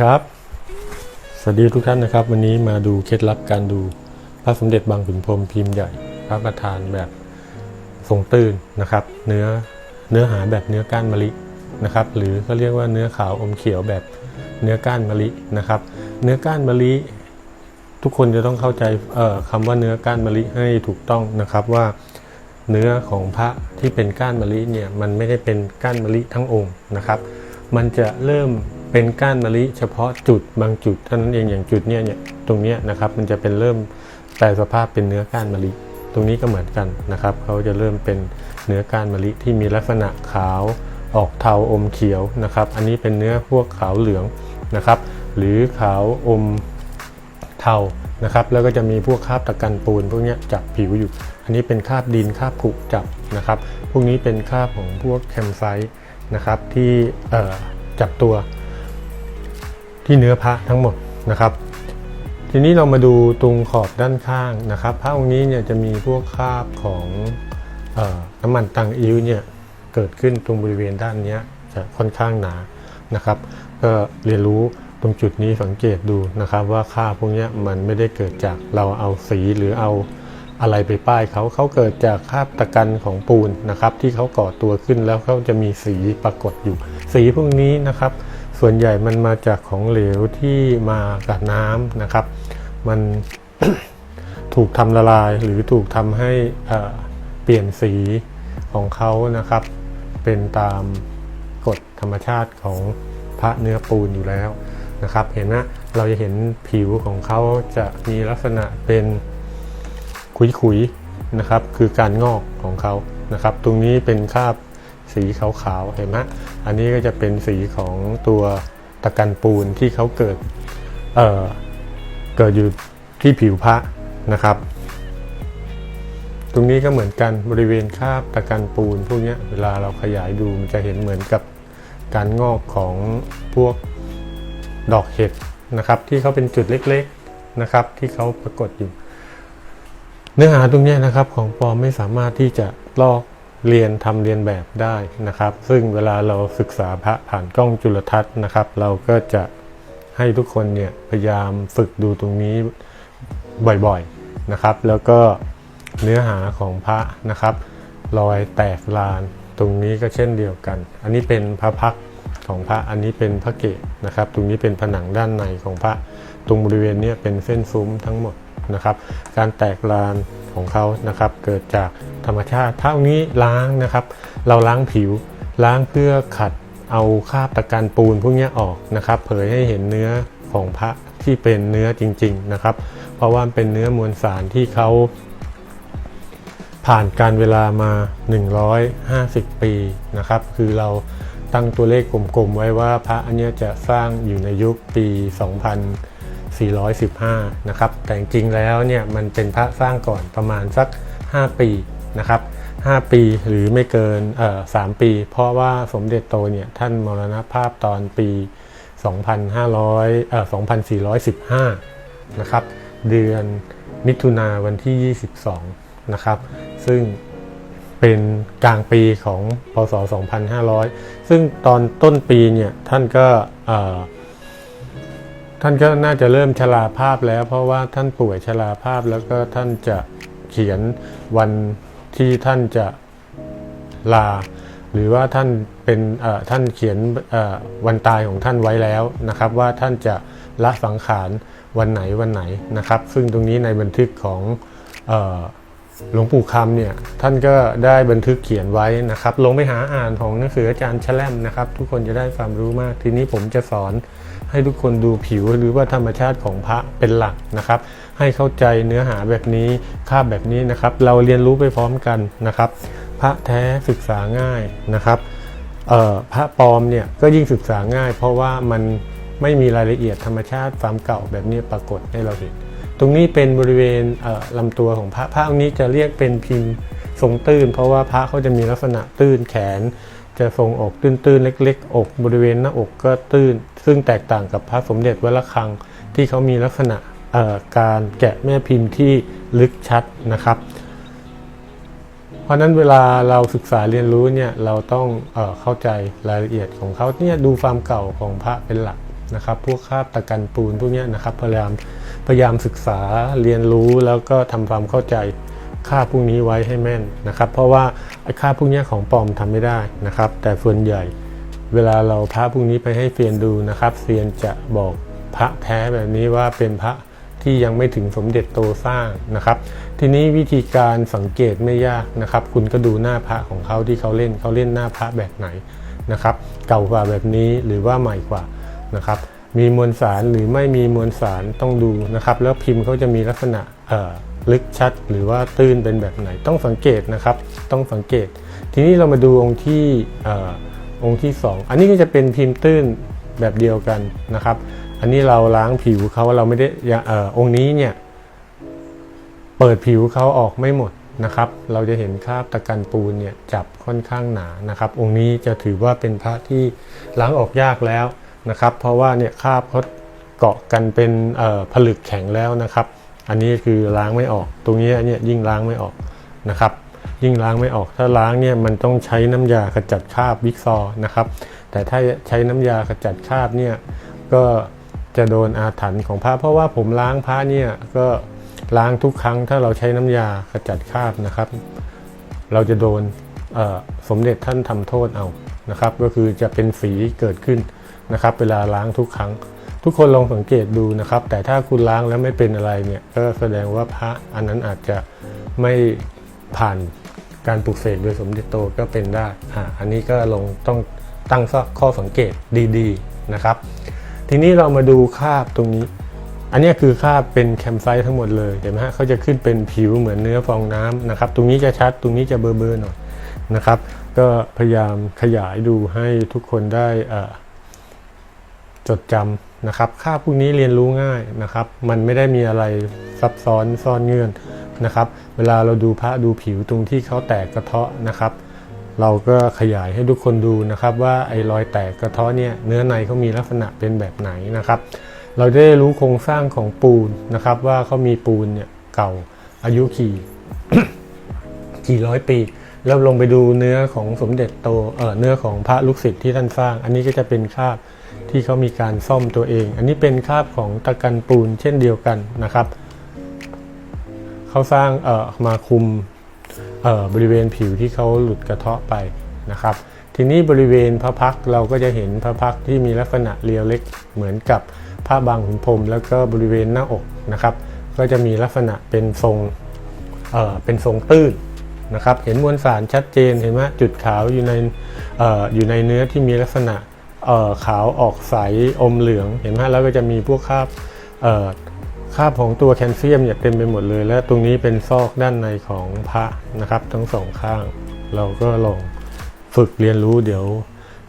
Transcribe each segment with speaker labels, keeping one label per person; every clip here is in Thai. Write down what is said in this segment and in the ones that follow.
Speaker 1: ครับ สวัสดีทุกท่านนะครับ วันนี้มาดูเคล็ดลับการดูพระสมเด็จบางขุนพรมพิมพ์ใหญ่ พระประธานแบบทรงตื้นนะครับ เนื้อเนื้อหาแบบเนื้อก้านมะลินะครับ หรือก็เรียกว่าเนื้อขาวอมเขียวแบบเนื้อก้านมะลินะครับ เนื้อก้านมะลิทุกคนจะต้องเข้าใจเอ่อคำว่าเนื้อก้านมะลิให้ถูกต้องนะครับว่าเนื้อของพระที่เป็นก้านมะลิเนี่ยมันไม่ได้เป็นก้านมะลิทั้งองค์นะครับ มันจะเริ่ม เป็นก้านมะลิเฉพาะจุดบางจุดเท่านั้นเองอย่างจุดเนี้ยเนี่ยตรงเนี้ยนะครับมันจะเป็นเริ่มแปลสภาพเป็นเนื้อก้านมะลิ ตรงนี้ก็เหมือนกันนะครับเขาจะเริ่มเป็นเนื้อก้านมะลิที่มีลักษณะขาวออกเทาอมเขียวนะครับ อันนี้เป็นเนื้อพวกขาวเหลืองนะครับ หรือขาวอมเทานะครับ แล้วก็จะมีพวกคราบตะกันปูนพวกนี้จับผิวอยู่ อันนี้เป็นคราบดินคราบผุจับนะครับ พวกนี้เป็นคราบของพวกแคมไซต์นะครับที่จับตัว ที่เนื้อพระทั้งหมดนะครับ ทีนี้เรามาดูตรงขอบด้านข้างนะครับ พระองค์นี้เนี่ยจะมีพวกคราบของออน้ำมันตังอิ้วเนี่ยเกิดขึ้นตรงบริเวณด้านนี้จะค่อนข้างหนานะครับ ก็เรียนรู้ตรงจุดนี้สังเกตดูนะครับ ว่าค่าพวกนี้มันไม่ได้เกิดจากเราเอาสีหรือเอาอะไรไปป้ายเขาเขาเกิดจากคราบตะกันของปูนนะครับ ที่เขาก่อตัวขึ้นแล้วเขาจะมีสีปรากฏอยู่ สีพวกนี้นะครับ ส่วนใหญ่มันมาจากของเหลวที่มากับน้ำนะครับ มันถูกทำละลายหรือถูกทำให้เอ่อเปลี่ยนสีของเขานะครับ เป็นตามกฎธรรมชาติของพระเนื้อปูนอยู่แล้วนะครับ เห็นนะเราจะเห็นผิวของเขาจะมีลักษณะเป็นขุยๆนะครับ คือการงอกของเขานะครับ ตรงนี้เป็นคราบ สีขาวๆเห็นไหมอันนี้ก็จะเป็นสีของตัวตะกันปูนที่เขาเกิดเเกิดอยู่ที่ผิวพระนะครับ ตรงนี้ก็เหมือนกันบริเวณคราบตะกันปูนพวกนี้เวลาเราขยายดูมันจะเห็นเหมือนกับการงอกของพวกดอกเห็ดนะครับ ที่เขาเป็นจุดเล็กๆนะครับ ที่เขาปรากฏอยู่ เนื้อหาตรงนี้นะครับของปลอมไม่สามารถที่จะลอก เรียนทำเรียนแบบได้นะครับ ซึ่งเวลาเราศึกษาพระผ่านกล้องจุลทรรศน์นะครับ เราก็จะให้ทุกคนเนี่ยพยายามฝึกดูตรงนี้บ่อยๆนะครับ แล้วก็เนื้อหาของพระนะครับ รอยแตกลานตรงนี้ก็เช่นเดียวกัน อันนี้เป็นพระพักของพระอันนี้เป็นพระเกศนะครับ ตรงนี้เป็นผนังด้านในของพระตรงบริเวณนี้เป็นเส้นซุ้มทั้งหมดนะครับ การแตกลาน ของเขานะครับเกิดจากธรรมชาติพระองค์นี้ล้างนะครับ เราล้างผิวล้างเพื่อขัดเอาคราบตะกันปูนพวกนี้ออกนะครับ เผยให้เห็นเนื้อของพระที่เป็นเนื้อจริง ๆนะครับ เพราะว่าเป็นเนื้อมวลสารที่เขาผ่านการเวลามา 150 ปีนะครับ คือเราตั้งตัวเลขกลมๆไว้ว่าพระอันนี้จะสร้างอยู่ในยุคปี 2415 นะครับ แต่จริงๆแล้วเนี่ยมันเป็นพระสร้างก่อนประมาณสัก 5 ปีนะครับ 5 ปีหรือไม่เกินเอ่อ3ปี เพราะว่าสมเด็จโตเนี่ยท่านมรณภาพตอนปี 2500เอ่อ2415 นะครับ เดือนมิถุนาวันที่ 22 นะครับ ซึ่งเป็นกลางปีของพศ 2500 ซึ่งตอนต้นปีเนี่ยท่านก็เอ่อ ท่านก็น่าจะเริ่มชราภาพแล้ว เพราะว่าท่านป่วยชราภาพแล้วก็ท่านจะเขียนวันที่ท่านจะลา หรือว่าท่านเป็นท่านเขียนวันตายของท่านไว้แล้วนะครับ ว่าท่านจะละสังขารวันไหนวันไหนนะครับ ซึ่งตรงนี้ในบันทึกของหลวงปู่คำเนี่ยท่านก็ได้บันทึกเขียนไว้นะครับ ลงไปหาอ่านของหนังสืออาจารย์แชล่มนะครับ ทุกคนจะได้ความรู้มากทีนี้ผมจะสอน ให้ทุกคนดูผิวหรือว่าธรรมชาติของพระเป็นหลักนะครับ ให้เข้าใจเนื้อหาแบบนี้คาแบบนี้นะครับ เราเรียนรู้ไปพร้อมกันนะครับ พระแท้ศึกษาง่ายนะครับพระปลอมเนี่ยก็ยิ่งศึกษาง่าย เพราะว่ามันไม่มีรายละเอียดธรรมชาติความเก่าแบบนี้ปรากฏให้เราเห็นตรงนี้เป็นบริเวณเลำตัวของพระพระองค์นี้จะเรียกเป็นพิมพ์ทรงตื้น เพราะว่าพระเขาจะมีลักษณะตื้นแขน จะทรงอกตื้นๆเล็ก ๆ อกบริเวณหน้าอกก็ตื้น ซึ่งแตกต่างกับพระสมเด็จวัดระฆังที่เขามีลักษณะการแกะแม่พิมพ์ที่ลึกชัดนะครับ เพราะนั้นเวลาเราศึกษาเรียนรู้เนี่ยเราต้องเอเข้าใจรายละเอียดของเขาเนี่ยดูความเก่าของพระเป็นหลักนะครับ พวกคาบตะกันปูนพวกนี้นะครับพยายามพยายามศึกษาเรียนรู้แล้วก็ทำความเข้าใจคราพวกนี้ไว้ให้แม่นนะครับ เพราะว่าไอ้คราพวกนี้ของปลอมทำไม่ได้นะครับ แต่ส่วนใหญ่ เวลาเราพระพวกนี้ไปให้เซียนดูนะครับเซียนจะบอกพระแท้แบบนี้ว่าเป็นพระที่ยังไม่ถึงสมเด็จโตสร้างนะครับ ทีนี้วิธีการสังเกตไม่ยากนะครับ คุณก็ดูหน้าพระของเขาที่เขาเล่นเขาเล่นหน้าพระแบบไหนนะครับ เก่ากว่าแบบนี้หรือว่าใหม่กว่านะครับ มีมวลสารหรือไม่มีมวลสารต้องดูนะครับ แล้วพิมพ์เขาจะมีลักษณะลึกชัดหรือว่าตื้นเป็นแบบไหนต้องสังเกตนะครับ ต้องสังเกต ทีนี้เรามาดูองค์ที่ องค์ที่ 2 อันนี้ก็จะเป็นพิมพ์ตื้นแบบเดียวกันนะครับ อันนี้เราล้างผิวเขาเราไม่ได้ออองค์นี้เนี่ยเปิดผิวเขาออกไม่หมดนะครับ เราจะเห็นคราบตะกันปูนเนี่ยจับค่อนข้างหนานะครับ องค์นี้จะถือว่าเป็นพระที่ล้างออกยากแล้วนะครับ เพราะว่าเนี่ยคราบเขาเกาะกันเป็นผลึกแข็งแล้วนะครับ อันนี้คือล้างไม่ออก ตรงนี้เนี่ยยิ่งล้างไม่ออกนะครับ ยิ่งล้างไม่ออกถ้าล้างเนี่ยมันต้องใช้น้ำยาขจัดคราบบิ๊กซอนะครับ แต่ถ้าใช้น้ำยาขจัดคราบเนี่ยก็จะโดนอาถรรพ์ของพระเพราะว่าผมล้างพระเนี่ยก็ล้างทุกครั้งถ้าเราใช้น้ำยาขจัดคราบนะครับ เราจะโดนสมเด็จท่านทำโทษเอานะครับ ก็คือจะเป็นฝีเกิดขึ้นนะครับ เวลาล้างทุกครั้ง ทุกคนลองสังเกตดูนะครับ แต่ถ้าคุณล้างแล้วไม่เป็นอะไรเนี่ยก็แสดงว่าพระอันนั้นอาจจะไม่ผ่าน การปลุกเสกโดยสมเด็จโตก็เป็นได้อ่าอันนี้ก็ลงต้องตั้งข้อสังเกตดีๆนะครับ ทีนี้เรามาดูคาบตรงนี้ อันนี้คือคาบเป็นแคมไซต์ทั้งหมดเลยเห็นไหมฮะเขาจะขึ้นเป็นผิวเหมือนเนื้อฟองน้ำนะครับ ตรงนี้จะชัดตรงนี้จะเบลอๆหน่อยนะครับ ก็พยายามขยายดูให้ทุกคนได้อ่อจดจำนะครับ ค่าพวกนี้เรียนรู้ง่ายนะครับ มันไม่ได้มีอะไรซับซ้อนซ่อนเงื่อน นะครับ เวลาเราดูพระดูผิวตรงที่เขาแตกกระเทาะนะครับ เราก็ขยายให้ทุกคนดูนะครับ ว่าไอ้รอยแตกกระเทาะเนี่ยเนื้อในเขามีลักษณะเป็นแบบไหนนะครับ เราได้รู้โครงสร้างของปูนนะครับ ว่าเขามีปูนเนี่ยเก่าอายุกี่กี่ร้อยปี แล้วลงไปดูเนื้อของสมเด็จโตเออเนื้อของพระลูกศิษย์ที่ท่านสร้าง อันนี้ก็จะเป็นคราบที่เขามีการซ่อมตัวเอง อันนี้เป็นคราบของตะกันปูนเช่นเดียวกันนะครับ เขาสร้างเอ่อมาคุมเอ่อบริเวณผิวที่เขาหลุดกระเทาะไปนะครับ ทีนี้บริเวณพระพักเราก็จะเห็นพระพักที่มีลักษณะเรียวเล็กเหมือนกับผ้าบางขุนพรมแล้วก็บริเวณหน้าอกนะครับ ก็จะมีลักษณะเป็นทรงเอ่อเป็นทรงตื้นนะครับ เห็นมวลสารชัดเจนเห็นไหมจุดขาวอยู่ในเอ่ออยู่ในเนื้อที่มีลักษณะเอ่อขาวออกใสอมเหลืองเห็นไหมแล้วก็จะมีพวกคราบเอ่อ คราบของตัวแคลเซียมเนี่ยเต็มไปหมดเลย และตรงนี้เป็นซอกด้านในของพระนะครับ ทั้งสองข้าง เราก็ลองฝึกเรียนรู้เดี๋ยว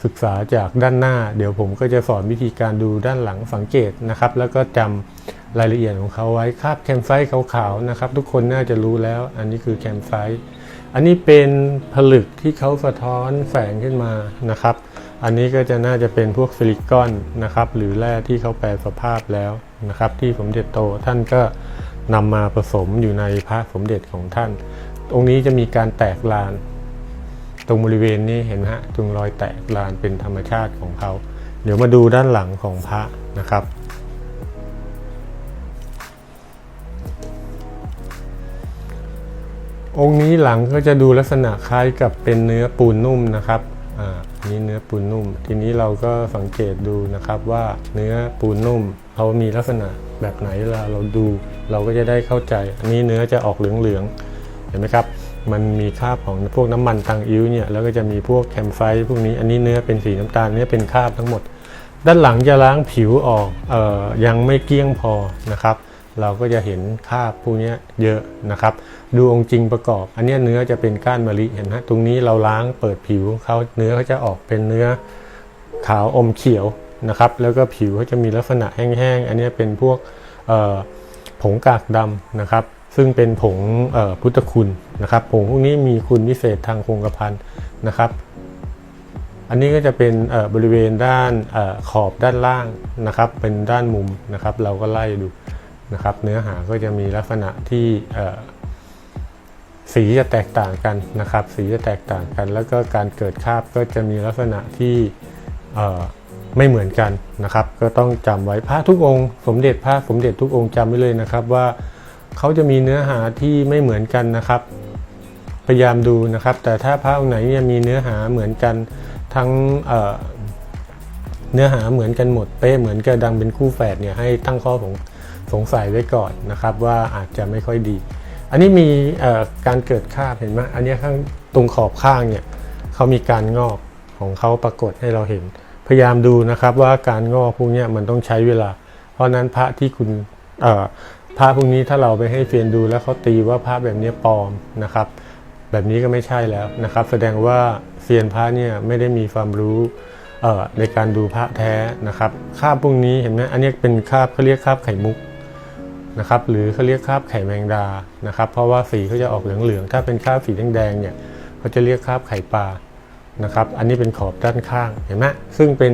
Speaker 1: ศึกษาจากด้านหน้า เดี๋ยวผมก็จะสอนวิธีการดูด้านหลังสังเกตนะครับ แล้วก็จำรายละเอียดของเขาไว้คราบแคมไซต์ขาวๆนะครับ ทุกคนน่าจะรู้แล้ว อันนี้คือแคมไซต์อันนี้เป็นผลึกที่เขาสะท้อนแสงขึ้นมานะครับ อันนี้ก็จะน่าจะเป็นพวกซิลิคอนนะครับ หรือแร่ที่เขาแปลสภาพแล้วนะครับ ที่สมเด็จโตท่านก็นำมาผสมอยู่ในพระสมเด็จของท่าน ตรงนี้จะมีการแตกลาน ตรงบริเวณนี้เห็นไหมฮะตรงรอยแตกลานเป็นธรรมชาติของเขา เดี๋ยวมาดูด้านหลังของพระนะครับองค์นี้หลังก็จะดูลักษณะคล้ายกับเป็นเนื้อปูนนุ่มนะครับ อ่านี่เนื้อปูนนุ่ม ทีนี้เราก็สังเกตดูนะครับว่าเนื้อปูนนุ่มเขามีลักษณะแบบไหนเวลาเราดู เราก็จะได้เข้าใจ อันนี้เนื้อจะออกเหลืองๆเห็นไหมครับ มันมีคราบของพวกน้ำมันตังอิ้วเนี่ยแล้วก็จะมีพวกแคมไฟต์พวกนี้อันนี้เนื้อเป็นสีน้ำตาลเนื้อเป็นคราบทั้งหมด ด้านหลังจะล้างผิวออกออยังไม่เกลี้ยงพอนะครับ เราก็จะเห็นคราพวกนี้เยอะนะครับ ดูองค์จริงประกอบ อันนี้เนื้อจะเป็นก้านมะลิเห็นไหมตรงนี้เราล้างเปิดผิวเขาเนื้อเขาจะออกเป็นเนื้อขาวอมเขียวนะครับ แล้วก็ผิวเขาจะมีลักษณะแห้งๆ อันนี้เป็นพวกผงกากดำนะครับ ซึ่งเป็นผงพุทธคุณนะครับผงพวกนี้มีคุณวิเศษทางคงกระพันนะครับอันนี้ก็จะเป็นบริเวณด้านอขอบด้านล่างนะครับ เป็นด้านมุมนะครับ เราก็ไล่ดู นะครับ เนื้อหาก็จะมีลักษณะที่สีจะแตกต่างกันนะครับ สีจะแตกต่างกัน แล้วก็การเกิดคาบก็จะมีลักษณะที่ไม่เหมือนกันนะครับ ก็ต้องจำไว้พระทุกองค์ สมเด็จพระสมเด็จทุกองค์จำไว้เลยนะครับว่าเขาจะมีเนื้อหาที่ไม่เหมือนกันนะครับ พยายามดูนะครับ แต่ถ้าพระองค์ไหนเนี่ยมีเนื้อหาเหมือนกันทั้งเเนื้อหาเหมือนกันหมดเป๊ะเหมือนกันดังเป็นคู่แฝดเนี่ยให้ตั้งข้อ สงสัยไว้ก่อนนะครับว่าอาจจะไม่ค่อยดี อันนี้มีการเกิดคาบเห็นไหมอันนี้ข้างตรงขอบข้างเนี่ยเขามีการงอกของเขาปรากฏให้เราเห็น พยายามดูนะครับว่าการงอกพวกนี้มันต้องใช้เวลา เพราะนั้นพระที่คุณพระพวกนี้ถ้าเราไปให้เฟียนดูแล้วเขาตีว่าพระแบบนี้ปลอมนะครับ แบบนี้ก็ไม่ใช่แล้วนะครับ แสดงว่าเซียนพระเนี่ยไม่ได้มีความรู้ในการดูพระแท้นะครับคาบพวกนี้เห็นไหมอันนี้เป็นคาบเขาเรียกคาบไข่มุก นะครับหรือเขาเรียกคราบไข่แมงดานะครับเพราะว่าสีเขาจะออกเหลืองๆถ้าเป็นคราบสีแดงๆเนี่ยเขาจะเรียกคราบไข่ปลานะครับอันนี้เป็นขอบด้านข้างเห็นไหมซึ่งเป็น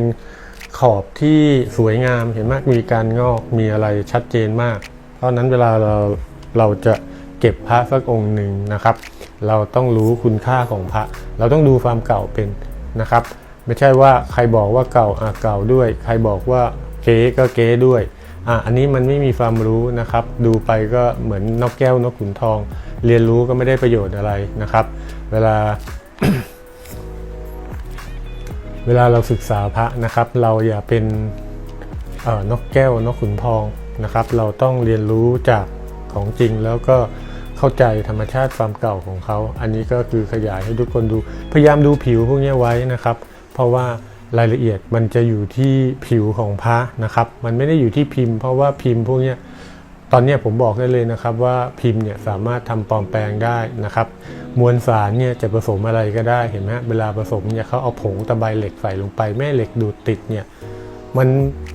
Speaker 1: ขอบที่สวยงามเห็นไหมมีการงอกมีอะไรชัดเจนมาก เพราะนั้นเวลาเราเราจะเก็บพระสักองค์หนึ่งนะครับ เราต้องรู้คุณค่าของพระ เราต้องดูความเก่าเป็นนะครับ ไม่ใช่ว่าใครบอกว่าเก่าอะเก่าด้วย ใครบอกว่าเก๊ก็เก๊ด้วย อะอันนี้มันไม่มีความรู้นะครับ ดูไปก็เหมือนนกแก้วนกขุนทอง เรียนรู้ก็ไม่ได้ประโยชน์อะไรนะครับ เวลา เวลาเราศึกษาพระนะครับ เราอย่าเป็นเอ่อนกแก้วนกขุนทองนะครับ เราต้องเรียนรู้จากของจริงแล้วก็เข้าใจธรรมชาติความเก่าของเขา อันนี้ก็คือขยายให้ทุกคนดู พยายามดูผิวพวกนี้ไว้นะครับ เพราะว่า รายละเอียดมันจะอยู่ที่ผิวของพระนะครับ มันไม่ได้อยู่ที่พิมพ์เพราะว่าพิมพ์พวกนี้ตอนนี้ผมบอกได้เลยนะครับว่าพิมพ์เนี่ยสามารถทำปลอมแปลงได้นะครับ มวลสารเนี่ยจะผสมอะไรก็ได้เห็นไหมเวลาผสมเนี่ยเขาเอาผงตะไบเหล็กใส่ลงไปแม่เหล็กดูดติดเนี่ยมัน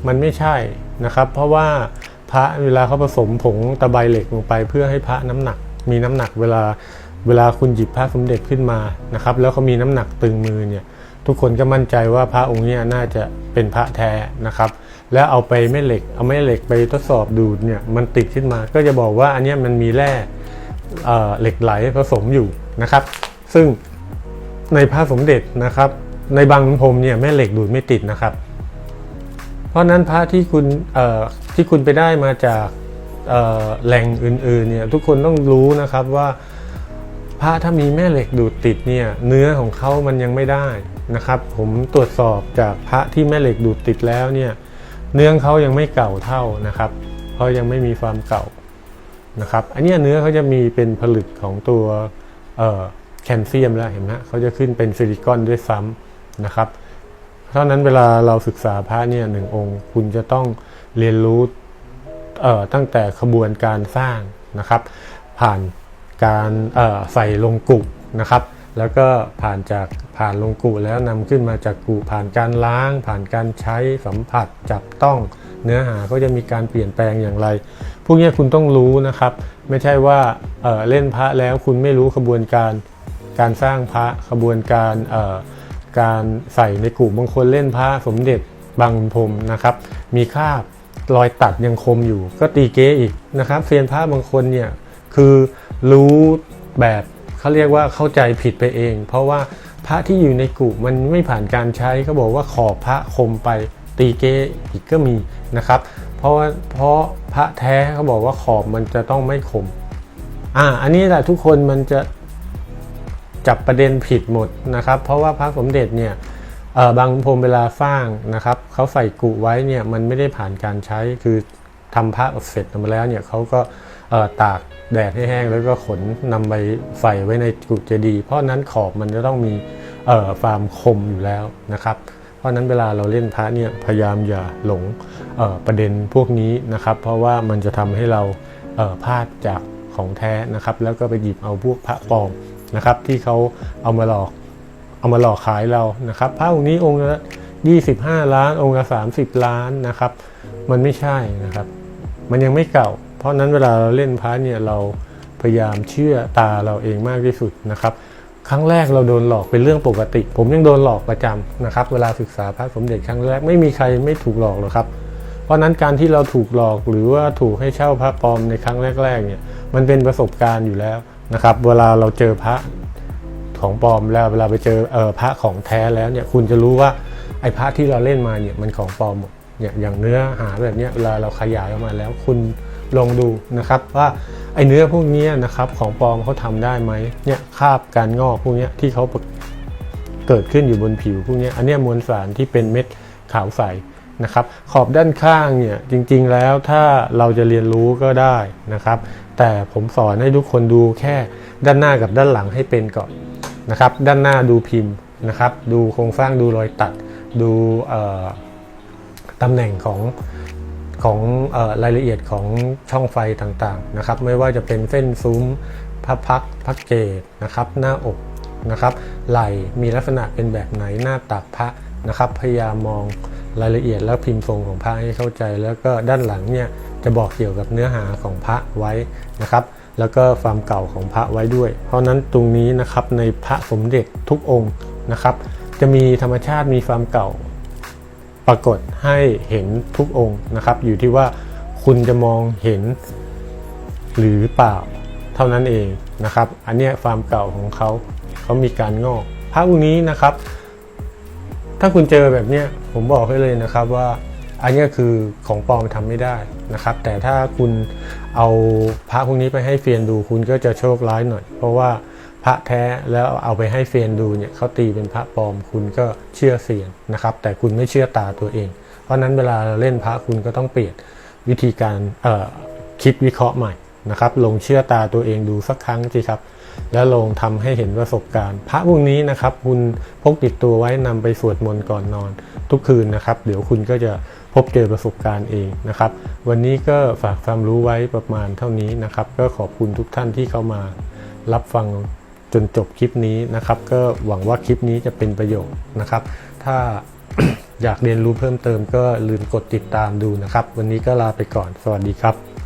Speaker 1: มันไม่ใช่นะครับ เพราะว่าพระเวลาเขาผสมผงตะไบเหล็กลงไป เพื่อให้พระน้ำหนัก มีน้ำหนักเวลาเวลาคุณหยิบพระสมเด็จขึ้นมานะครับ แล้วเขามีน้ำหนักตึงมือเนี่ย ทุกคนก็มั่นใจว่าพระองค์นี้น่าจะเป็นพระแท้นะครับ แล้วเอาไปแม่เหล็กเอาแม่เหล็กไปทดสอบดูดเนี่ยมันติดขึ้นมา ก็จะบอกว่าอันนี้มันมีแร่เหล็กไหลผสมอยู่นะครับ ซึ่งในพระสมเด็จนะครับ ในบางพรมเนี่ยแม่เหล็กดูดไม่ติดนะครับ เพราะนั้นพระที่คุณที่คุณไปได้มาจากแหล่งอื่นๆเนี่ยทุกคนต้องรู้นะครับว่าพระถ้ามีแม่เหล็กดูดติดเนี่ยเนื้อของเขามันยังไม่ได้ นะครับ ผมตรวจสอบจากพระที่แม่เหล็กดูดติดแล้วเนี่ยเนื้อเขายังไม่เก่าเท่านะครับเพราะยังไม่มีความเก่านะครับอันนี้เนื้อเขาจะมีเป็นผลึกของตัวแคลเซียมแล้วเห็นไหมเขาจะขึ้นเป็นซิลิคอนด้วยซ้ำนะครับเพราะนั้นเวลาเราศึกษาพระเนี่ยหนึ่งองค์ คุณจะต้องเรียนรู้ตั้งแต่ขบวนการสร้างนะครับ ผ่านการใส่ลงกุกนะครับ แล้วก็ผ่านจาก ผ่านลงกุแล้วนำขึ้นมาจากกุผ่านการล้าง ผ่านการใช้สัมผัสจับต้อง เนื้อหาก็จะมีการเปลี่ยนแปลงอย่างไร พวกนี้คุณต้องรู้นะครับ ไม่ใช่ว่าเเล่นพระแล้วคุณไม่รู้ขบวนการการสร้างพระขบวนการการใส่ในกุบางคนเล่นพระสมเด็จบางพรมนะครับ มีคราบรอยตัดยังคมอยู่ ก็ตีเก๊อีกนะครับเซียนพระบางคนเนี่ยคือรู้แบบเขาเรียกว่าเข้าใจผิดไปเอง เพราะว่า พระที่อยู่ในกุมันไม่ผ่านการใช้เขาบอกว่าขอบพระคมไปตีเกอีกก็มีนะครับ เพราะว่าเพราะพระแท้เขาบอกว่าขอบมันจะต้องไม่คมอ่าอันนี้แหละทุกคนมันจะจับประเด็นผิดหมดนะครับ เพราะว่าพระสมเด็จเนี่ยเออบางพรมเวลาสร้างนะครับเขาใส่กุไว้เนี่ยมันไม่ได้ผ่านการใช้คือทำพระเสร็จมาแล้วเนี่ยเขาก็ ตากแดดให้แห้งแล้วก็ขนนำไปใส่ไว้ในกุเจดีย์เพราะนั้นขอบมันจะต้องมีความคมอยู่แล้วนะครับ เพราะนั้นเวลาเราเล่นพระเนี่ยพยายามอย่าหลงประเด็นพวกนี้นะครับ เพราะว่ามันจะทำให้เราพลาดจากของแท้นะครับ แล้วก็ไปหยิบเอาพวกพระปลอมนะครับ ที่เขาเอามาหลอกเอามาหลอกขายเรานะครับพระองค์นี้องค์ละ25 ล้านองค์ละ30 ล้านนะครับ มันไม่ใช่นะครับ มันยังไม่เก่า เพราะนั้นเวลาเราเล่นพระเนี่ยเราพยายามเชื่อตาเราเองมากที่สุดนะครับครั้งแรกเราโดนหลอกเป็นเรื่องปกติ ผมยังโดนหลอกประจำนะครับ เวลาศึกษาพระสมเด็จครั้งแรกไม่มีใครไม่ถูกหลอกหรอกครับ เพราะนั้นการที่เราถูกหลอกหรือว่าถูกให้เช่าพระปลอมในครั้งแรกๆเนี่ยมันเป็นประสบการณ์อยู่แล้วนะครับ เวลาเราเจอพระของปลอมแล้วเวลาไปเจอเออพระของแท้แล้วเนี่ยคุณจะรู้ว่าไอ้พระที่เราเล่นมาเนี่ยมันของปลอมหมดเนี่ยอย่างเนื้อหาแบบเนี้ยเวลาเราขยายออกมาแล้วคุณ ลองดูนะครับว่าไอเนื้อพวกนี้นะครับของปลอมเขาทำได้ไหมเนี่ยคราบการงอกพวกนี้ที่เขาเกิดขึ้นอยู่บนผิวพวกนี้อันนี้มวลสารที่เป็นเม็ดขาวใสนะครับขอบด้านข้างเนี่ยจริงๆแล้วถ้าเราจะเรียนรู้ก็ได้นะครับ แต่ผมสอนให้ทุกคนดูแค่ด้านหน้ากับด้านหลังให้เป็นก่อนนะครับด้านหน้าดูพิมพ์นะครับ ดูโครงสร้างดูรอยตัด ดูตำแหน่งของ ของออรายละเอียดของช่องไฟต่างๆนะครับ ไม่ว่าจะเป็นเส้นซุ้มพระพักพระเกศนะครับ หน้าอกนะครับไหล่มีลักษณะเป็นแบบไหนหน้าตักพระนะครับ พยายามมองรายละเอียดแล้วพิมพ์ทรงของพระให้เข้าใจ แล้วก็ด้านหลังเนี่ยจะบอกเกี่ยวกับเนื้อหาของพระไว้นะครับ แล้วก็ความเก่าของพระไว้ด้วย เพราะฉะนั้นตรงนี้นะครับในพระสมเด็จทุกองค์นะครับ จะมีธรรมชาติมีความเก่า ปรากฏให้เห็นทุกองค์นะครับ อยู่ที่ว่าคุณจะมองเห็นหรือเปล่าเท่านั้นเองนะครับ อันนี้ยความเก่าของเขาเขามีการงอกพระองค์นี้นะครับ ถ้าคุณเจอแบบนี้ผมบอกให้เลยนะครับว่าอันนี้คือของปลอมทำไม่ได้นะครับ แต่ถ้าคุณเอาพระพวกนี้ไปให้เฟียนดูคุณก็จะโชคร้ายหน่อย เพราะว่า พระแท้แล้วเอาไปให้เฟียนดูเนี่ยเขาตีเป็นพระปลอมคุณก็เชื่อเสียงนะครับ แต่คุณไม่เชื่อตาตัวเอง เพราะนั้นเวลาเราเล่นพระคุณก็ต้องเปลี่ยนวิธีการคิดวิเคราะห์ใหม่นะครับ ลงเชื่อตาตัวเองดูสักครั้งสิครับ แล้วลงทำให้เห็นประสบการณ์ พระพวกนี้นะครับ คุณพกติดตัวไว้นำไปสวดมนต์ก่อนนอน ทุกคืนนะครับ เดี๋ยวคุณก็จะพบเจอประสบการณ์เองนะครับ วันนี้ก็ฝากความรู้ไว้ประมาณเท่านี้นะครับ ก็ขอบคุณทุกท่านที่เข้ามารับฟัง จนจบคลิปนี้นะครับ ก็หวังว่าคลิปนี้จะเป็นประโยชน์นะครับ ถ้าอยากเรียนรู้เพิ่มเติมก็ลืมกดติดตามดูนะครับ วันนี้ก็ลาไปก่อน สวัสดีครับ